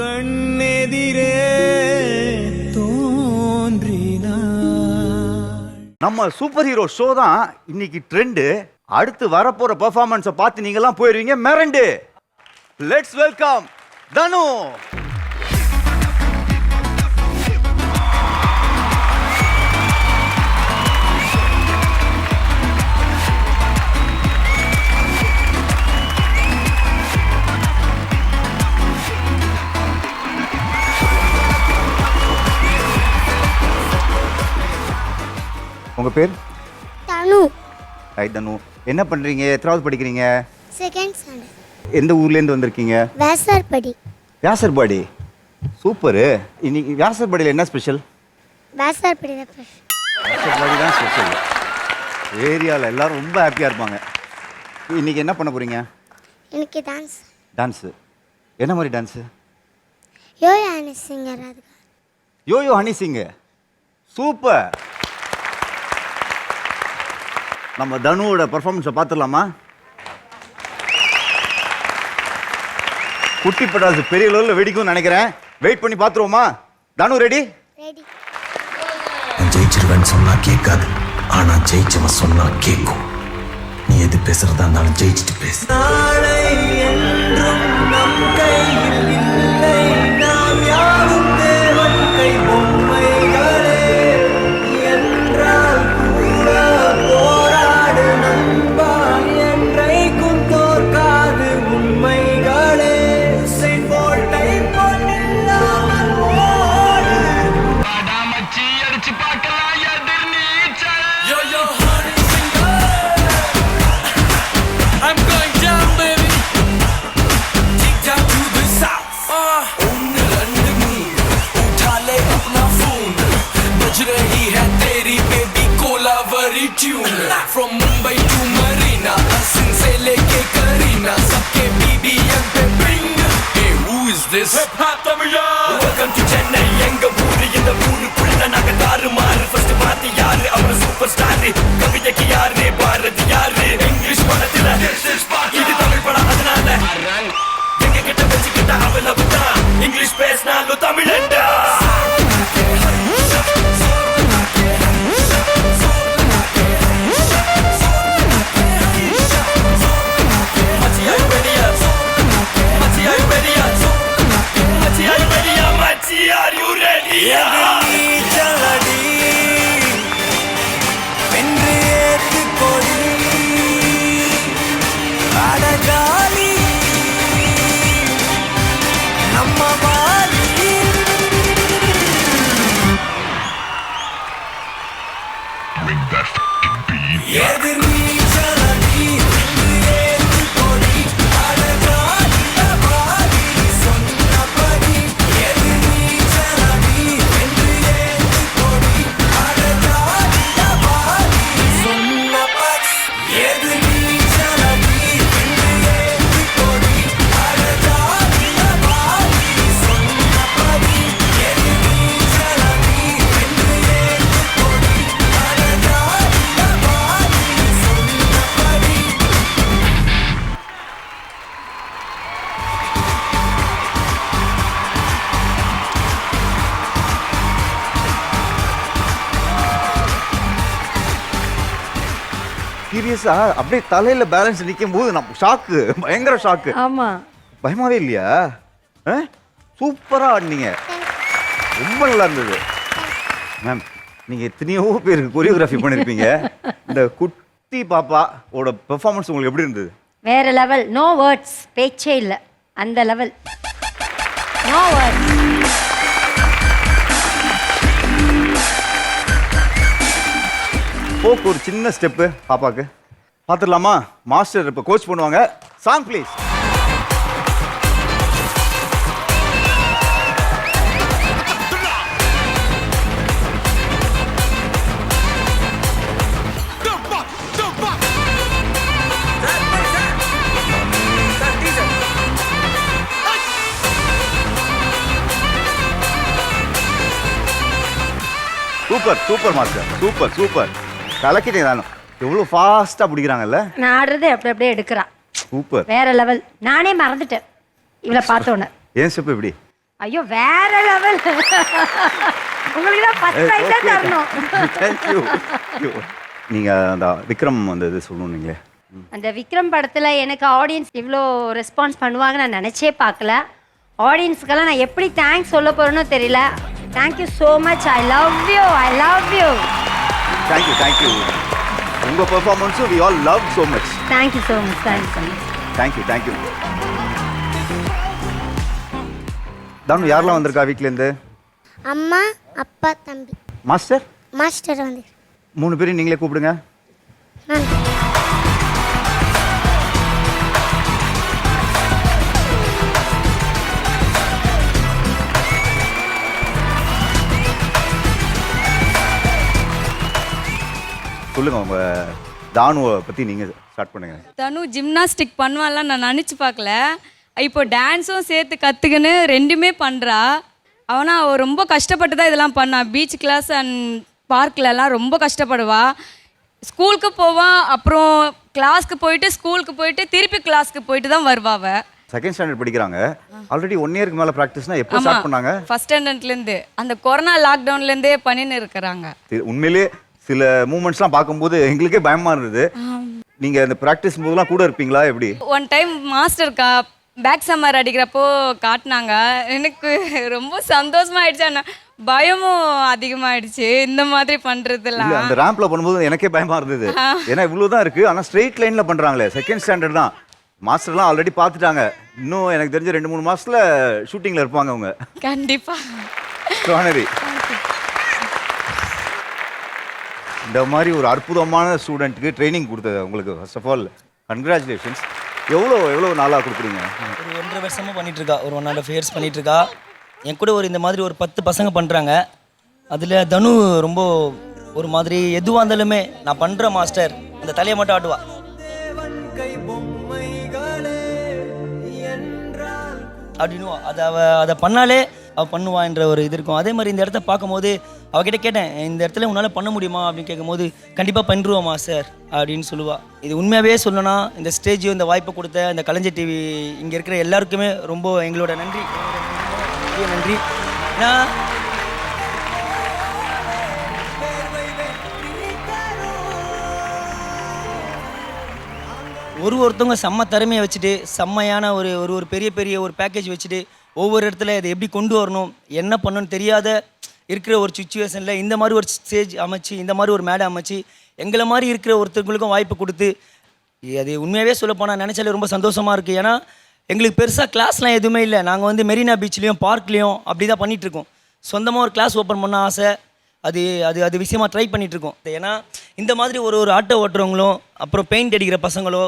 கண்ணெதிரே நம்ம super hero show தான் இன்னைக்கு ட்ரெண்டு அடுத்து வரப்போற பெர்ஃபார்மன்ஸை பார்த்து நீங்கெல்லாம் போயிடுவீங்க மிரண்டு. லெட்ஸ் வெல்கம் தனு உங்க பேர்? தனு. ஹாய் தனு. என்ன பண்றீங்க? எத்தனாவது படிக்கிறீங்க? செகண்ட் ஸ்டாண்டர்ட் எந்த ஊர்ல இருந்து வந்திருக்கீங்க? வேசார்படி வியாசர்பாடி சூப்பரு. இன்னைக்கு வியாசர்பாடியில் என்ன ஸ்பெஷல் வேசார்படி தான். வியாசர்பாடி தான் ஸ்பெஷல் ஏரியாவில் எல்லாரும் ரொம்ப ஹாப்பியாக இருப்பாங்க. இன்னைக்கு என்ன பண்ண போறீங்க? எனக்கு டான்ஸ் டான்ஸு என்ன மாதிரி டான்ஸு யோயானி சிங்கர் அதுக்கு. Yo Yo Honey Singh super நம்ம தனுவோட பர்ஃபார்மன்ஸை பார்த்துடலாமா? குட்டி பட்டாசு பெரிய லெவலில் வெடிக்கும்னு நினைக்கிறேன். வெயிட் பண்ணி பார்த்துருவோமா? தனு ரெடி ஜெயிச்சிருவேன்னு சொன்னா கேட்காது. ஆனா ஜெயிச்சவன் சொன்னா கேட்கும். நீ எது பேசுறதா இருந்தாலும் ஜெயிச்சுட்டு பேசு. நாளை என்றும் நம் கையில் Hip-hop. Yeah. சீரியஸா அப்படியே தலையில பேலன்ஸ் நிற்கும் போது நம்ம ஷாக்கு பயங்கர ஷாக்கு ஆமா. பயமாவே இல்லையா? சூப்பரா ஆடினீங்க. ரொம்ப நல்லா இருந்தது. மேம் நீங்க எத்தனையோ பேருக்கு கொரியோகிராஃபி பண்ணிருப்பீங்க. இந்த குட்டி பாப்பா ஓட பெர்ஃபார்மன்ஸ் உங்களுக்கு எப்படி இருந்தது? வேற லெவல் நோ வேர்ட்ஸ் பேச்சே இல்ல. அந்த லெவல் நோ வேர்ட்ஸ் போக்கு ஒரு சின்ன ஸ்டெப்பு பாப்பாக்கு. பார்த்துடலாமா? மாஸ்டர் இப்போ கோச் பண்ணுவாங்க. Song please super super master super super கலக்கிட்டே தானும் எவ்வளோ ஃபாஸ்ட்டாக பிடிக்கிறாங்கல்ல? நான் ஆடுறதை அப்படி அப்படியே எடுக்கிறா சூப்பர் வேற லெவல் நானே மறந்துட்டேன் இவளை பார்த்தோன்னே ஏன் ஸ்டெப் இப்படி? ஐயோ வேற லெவல் உங்களுக்கு தான் ஃபர்ஸ்ட் ப்ரைஸே தரணும். தேங்க்யூ நீங்க அந்த விக்ரம் அந்த இது சொல்லணும் நீங்களே அந்த விக்ரம் படத்துல எனக்கு ஆடியன்ஸ் இவ்வளோ ரெஸ்பான்ஸ் பண்ணுவாங்க நான் நினைச்சே பார்க்கல. ஆடியன்ஸ்க்கெல்லாம் நான் எப்படி தேங்க்ஸ் சொல்ல போறேனோ தெரியல. Thank you so much I love you I love you thank you thank you உங்க பெர்ஃபார்மன்ஸும் we all love so much thank you so much thank you so much thank you thank you Dhanu யாரெல்லாம் வந்திருக்கா வீட்லேருந்து? அம்மா அப்பா தம்பி. Master master வந்து. மூணு பேரையும் நீங்களே கூப்பிடுங்க. நான் சொல்லுங்க உங்க தானுவை பத்தி நீங்க ஸ்டார்ட் பண்ணுங்க. தனு ஜிம்னாஸ்டிக் பண்ணுவான்லாம் நான் நினச்சி பார்க்கல. இப்போ டான்ஸும் சேர்த்து கற்றுக்கின்னு ரெண்டுமே பண்ணுறா அவனா அவ ரொம்ப கஷ்டப்பட்டு தான் இதெல்லாம் பண்ணா. பீச் கிளாஸ் அண்ட் பார்க்லலாம் ரொம்ப கஷ்டப்படுவா. ஸ்கூலுக்கு போவான் அப்புறம் கிளாஸ்க்கு போயிட்டு ஸ்கூலுக்கு போயிட்டு திருப்பி கிளாஸ்க்கு போயிட்டு தான் வருவா அவ. செகண்ட் ஸ்டாண்டர்ட் படிக்கிறாங்க. ஆல்ரெடி ஒன் இயருக்கு மேல ப்ராக்டிஸ்னா எப்போ ஸ்டார்ட் பண்ணாங்க? ஃபஸ்ட் ஸ்டாண்டர்ட்லேருந்து அந்த கொரோனா லாக்டவுன்லேருந்தே பண்ணின்னு இருக்கிறாங்க. உண்மையிலேயே சில மூமெண்ட்ஸ்லாம் பார்க்கும்போது எங்களுக்கே பயமா இருந்தது. நீங்க இந்த ப்ராக்டிஸ் போதெல்லாம் கூட இருப்பீங்களா? எப்படி? ஒன் டைம் மாஸ்டர் கா பேக் சம்மர் அடிக்கிறப்போ காட்டினாங்க. எனக்கு ரொம்ப சந்தோஷமா ஆயிடுச்சு ஆனா பயமும் அதிகமாயிடுச்சு. இந்த மாதிரி இல்ல பண்றதெல்லாம் அந்த ரேம்ப்ல பண்ணும்போது எனக்கே பயமா இருந்தது. ஏன்னா இவ்வளவுதான் இருக்கு. ஆனா ஸ்ட்ரெயிட் லைன்ல பண்றாங்களே. செகண்ட் ஸ்டாண்டர்ட் தான். மாஸ்டர்லாம் ஆல்ரெடி பார்த்துட்டாங்க. இன்னும் எனக்கு தெரிஞ்ச ரெண்டு மூணு மாசத்துல ஷூட்டிங்ல இருப்பாங்க அவங்க. கண்டிப்பா. சுவானரி இந்த மாதிரி ஒரு அற்புதமான ஸ்டூடெண்ட்டுக்கு ட்ரைனிங் கொடுத்தது உங்களுக்கு ஃபர்ஸ்ட் ஆஃப் ஆல் கன்க்ராச்சுலேஷன்ஸ் எவ்வளோ எவ்வளோ நாளாக கொடுக்குறீங்க? ஒரு ஒன்றரை வருஷமா பண்ணிட்டு இருக்கா ஒரு ஒன் அண்ட் ஆஃப் இயர்ஸ் பண்ணிட்டு இருக்கா என் கூட ஒரு இந்த மாதிரி ஒரு பத்து பசங்க பண்ணுறாங்க அதில் தனு ரொம்ப ஒரு மாதிரி எதுவாக இருந்தாலுமே நான் பண்ணுற மாஸ்டர் அந்த தலையை மட்டும் ஆட்டுவா. அப்படின்னு அதை அவ அதை பண்ணாலே அவள் பண்ணுவான்ற ஒரு இது இருக்கும். அதே மாதிரி இந்த இடத்த பார்க்கும்போது அவகிட்ட கேட்டேன் இந்த இடத்துல உன்னால் பண்ண முடியுமா? அப்படின்னு கேட்கும்போது கண்டிப்பாக பண்ணிருவோமா சார் அப்படின்னு சொல்லுவாள் இது உண்மையாகவே சொல்லணும்னா இந்த ஸ்டேஜ் இந்த வாய்ப்பை கொடுத்த இந்த கலைஞர் டிவி இங்கே இருக்கிற எல்லாருக்குமே ரொம்ப எங்களோட நன்றி. நன்றி ஏன்னா ஒரு ஒருத்தவங்க செம்ம திறமையை வச்சுட்டு செம்மையான ஒரு ஒரு ஒரு பெரிய பெரிய ஒரு பேக்கேஜ் வச்சுட்டு ஒவ்வொரு இடத்துல இதை எப்படி கொண்டு வரணும் என்ன பண்ணணும்னு தெரியாத இருக்கிற ஒரு சுச்சுவேஷனில் இந்த மாதிரி ஒரு ஸ்டேஜ் அமைச்சு இந்த மாதிரி ஒரு மேடை அமைச்சு எங்களை மாதிரி இருக்கிற ஒருத்தவங்களுக்கும் வாய்ப்பு கொடுத்து அது உண்மையாகவே சொல்லப்போனால் நினச்சாலே ரொம்ப சந்தோஷமாக இருக்குது ஏன்னா எங்களுக்கு பெருசாக கிளாஸ்லாம் எதுவுமே இல்லை. நாங்கள் வந்து மெரினா பீச்லேயும் பார்க்லேயும் அப்படி தான் பண்ணிகிட்ருக்கோம் சொந்தமாக ஒரு கிளாஸ் ஓப்பன் பண்ண ஆசை. அது அது அது விஷயமா ட்ரை பண்ணிகிட்ருக்கோம் இருக்கோம் ஏன்னா இந்த மாதிரி ஒரு ஒரு ஆட்டோ ஓட்டுறவங்களும் அப்புறம் பெயிண்ட் அடிக்கிற பசங்களோ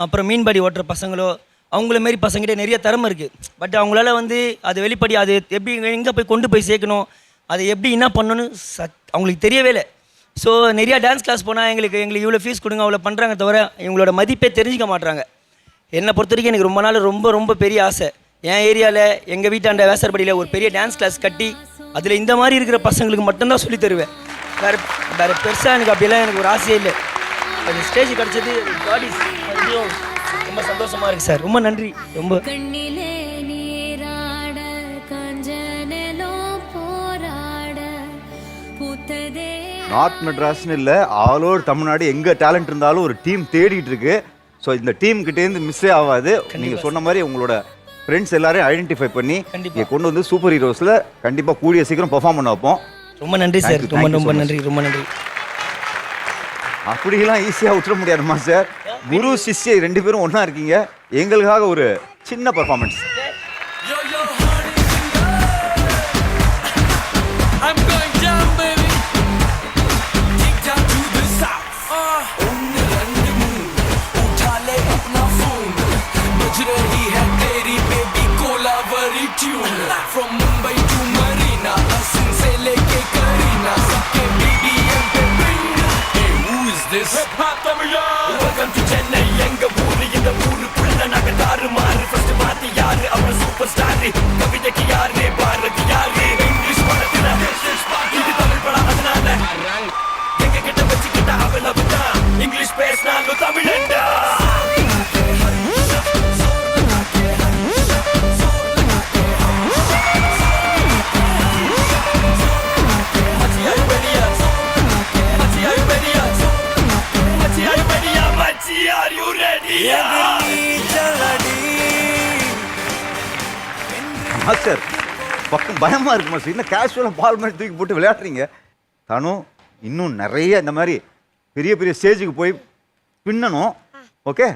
அப்புறம் மீன்பாடி ஓட்டுற பசங்களோ அவங்கள மாரி பசங்கிட்ட நிறைய திறமை இருக்குது பட் அவங்களால வந்து அது வெளிப்படி அது எப்படி எங்கே போய் கொண்டு போய் சேர்க்கணும் அதை எப்படி என்ன பண்ணணும்னு சத் அவங்களுக்கு தெரியவே இல்லை. ஸோ நிறையா டான்ஸ் கிளாஸ் போனால் எங்களுக்கு எங்களுக்கு இவ்வளோ ஃபீஸ் கொடுங்க அவ்வளோ பண்ணுறாங்க தவிர இவங்களோட மதிப்பே தெரிஞ்சுக்க மாட்டுறாங்க என்னை பொறுத்த வரைக்கும் எனக்கு ரொம்ப நாள் ரொம்ப ரொம்ப பெரிய ஆசை. என் ஏரியாவில் எங்கள் வீட்டாண்ட வேசர்படியில் ஒரு பெரிய டான்ஸ் கிளாஸ் கட்டி அதில் இந்த மாதிரி இருக்கிற பசங்களுக்கு மட்டும்தான் சொல்லி தருவேன். வேறு வேறு பெருசாக எனக்கு அப்படிலாம் எனக்கு ஒரு ஆசையே இல்லை. அது ஸ்டேஜ் கிடச்சது காடி ரொம்ப சந்தோஷமாக இருக்குது சார். ரொம்ப நன்றி. ரொம்ப நார்த் மெட்ராஸ்னு இல்லை ஆல் ஓவர் தமிழ்நாடு எங்கே டேலண்ட் இருந்தாலும் ஒரு டீம் தேடிட்டு இருக்கு. ஸோ இந்த டீம் கிட்டேருந்து மிஸ்ஸே ஆகாது. நீங்கள் சொன்ன மாதிரி உங்களோட ஃப்ரெண்ட்ஸ் எல்லாரையும் ஐடென்டிஃபை பண்ணி. இங்கே கொண்டு வந்து சூப்பர் ஹீரோஸில் கண்டிப்பாக கூடிய சீக்கிரம் பெர்ஃபார்ம் பண்ண வைப்போம். ரொம்ப நன்றி சார் ரொம்ப ரொம்ப. நன்றி ரொம்ப நன்றி. அப்படிலாம் ஈஸியாக விட்டுற முடியாதுமா சார் குரு சிஷ்யை ரெண்டு பேரும் ஒன்றா இருக்கீங்க. எங்களுக்காக ஒரு சின்ன performance From Mumbai to Marina, Asin se leke Karina, sabke BDM pe bringa. Hey, who is this? Hip Hop Tamila. Welcome to Chennai, எங்க ஊரு இந்த ஊருக்குள்ள நாங்க தாறுமாறு பக்கம் பயமா இருக்கு மாஸ்டர். இன்னும் கேஷுவலாக பால் மாதிரி தூக்கி போட்டு விளையாடுறீங்க? தனு இன்னும் நிறைய இந்த மாதிரி பெரிய பெரிய ஸ்டேஜுக்கு போய் பின்னணும். ஓகே